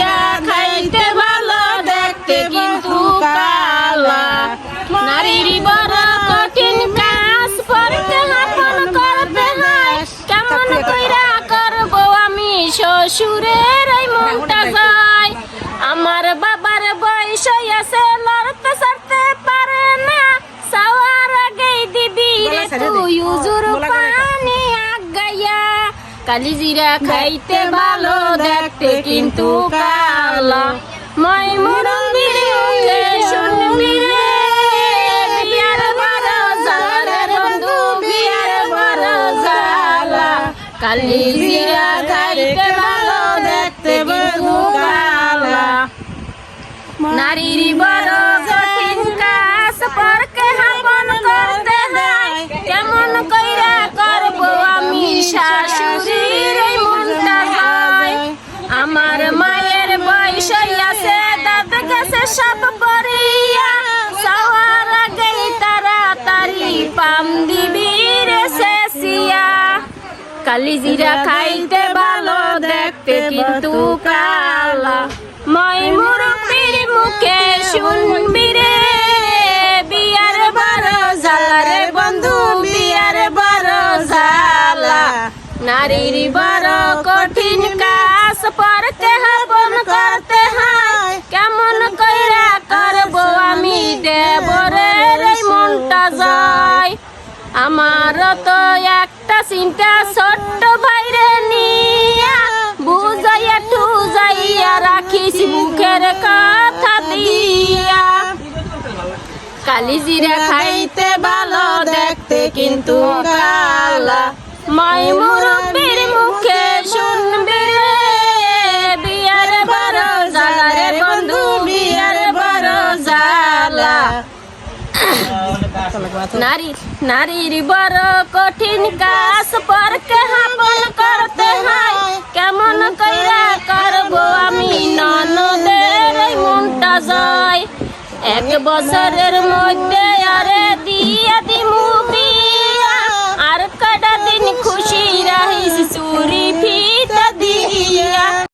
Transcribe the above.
জিরা খাইতে ভালো, দেখতে কিন্তু কালা। নারীর বড় কঠিন কাজ, পড়তে আপন করতে হয়। কেমন কইরা করব আমি? শ্বশুরের এই মনটা যায়। আমার বাবার বয়স আছে লড়তে সারতে কালি জিরা খাইতে ভালো, দেখতে কিন্তু কালো। মই শুনবি রে, বিয়ার বন্ধু, বিয়ার কালি জিরা খাইতে ভালো, দেখতে কিন্তু কালা। নারীর বড় পাম দিবি রে খাইতে ভালো, দেখতে কিন্তু কালা। মই মুরব্বির মুখে শুনবি রে, বিয়ার বড় জালা রে বন্ধু, বিয়ার বড় জালা নারীর বড় কঠিন কাজ পরতে হবন করতে হয়। কেমন কইরা করব আমি দেবরের মনটা যায় আমার তো একটা চিন্তা ছোট্ট ভাইরে নিয়া। বুঝাইয়া টু যাইয়া রাখিস মুখের কথা দিয়া। কালি জিরা খাইতে ভালো, দেখতে কিন্তু কালা। মাই নারী, নারীর বড় কঠিন কাজ, পরকে কেমন করতে হয়। কেমন কইরা করব আমি ননদের মনটা যায় এক বছরের মধ্যে আরে দিয়া দিমু